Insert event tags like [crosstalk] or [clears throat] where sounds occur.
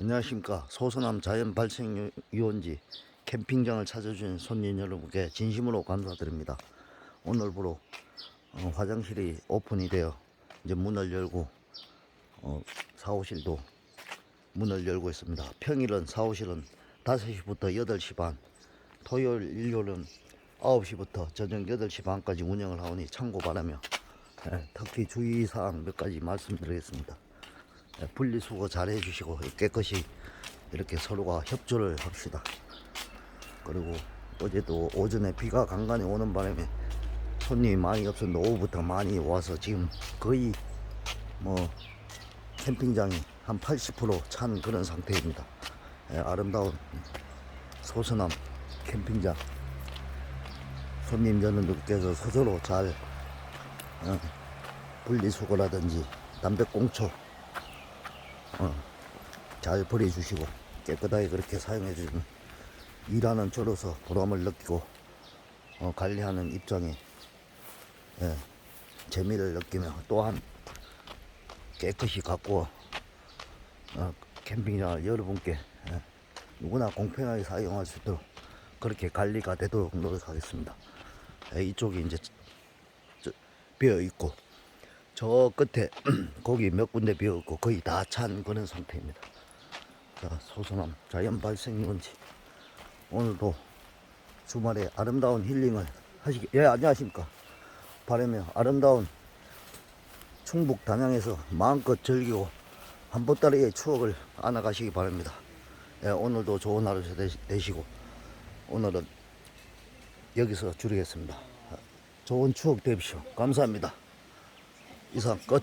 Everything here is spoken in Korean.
안녕하십니까. 소서남 자연발생유원지 캠핑장을 찾아주신 손님 여러분께 진심으로 감사드립니다. 오늘부로 어, 화장실이 오픈이 되어 이제 문을 열고 어, 사무실도 문을 열고 있습니다. 평일은 사무실은 5시부터 8시 반 토요일 일요일은 9시부터 저녁 8시 반까지 운영을 하오니 참고 바라며 예, 특히 주의사항 몇 가지 말씀드리겠습니다. 예, 분리수거 잘 해주시고 깨끗이 이렇게 서로가 협조를 합시다. 그리고 어제도 오전에 비가 간간히 오는 바람에 손님이 많이 없었는데 오후부터 많이 와서 지금 거의 뭐 캠핑장이 한 80%찬 그런 상태입니다. 예, 아름다운 소서남 캠핑장 손님 여러분들께서 서로 잘 어, 분리수거라든지 담배꽁초 어, 잘 버려주시고 깨끗하게 그렇게 사용해 주시면 일하는 저로서 보람을 느끼고 어, 관리하는 입장에 예, 재미를 느끼며 또한 깨끗이 갖고 어, 캠핑장을 여러분께 예, 누구나 공평하게 사용할 수 있도록 그렇게 관리가 되도록 노력하겠습니다. 예, 이쪽이 이제 저- 비어 있고 저 끝에 [clears throat] 거기 몇 군데 비어있고 거의 다 찬 그런 상태입니다. 자, 소소남 자연 발생 유원지 오늘도 주말에 아름다운 힐링을 하시기 예 안녕하십니까 바라며 아름다운 충북 단양에서 마음껏 즐기고 한 보따리의 추억을 안아가시기 바랍니다. 예, 오늘도 좋은 하루 되시- 되시고 오늘은 여기서 줄이겠습니다. 좋은 추억 되십시오. 감사합니다. 이상 끝.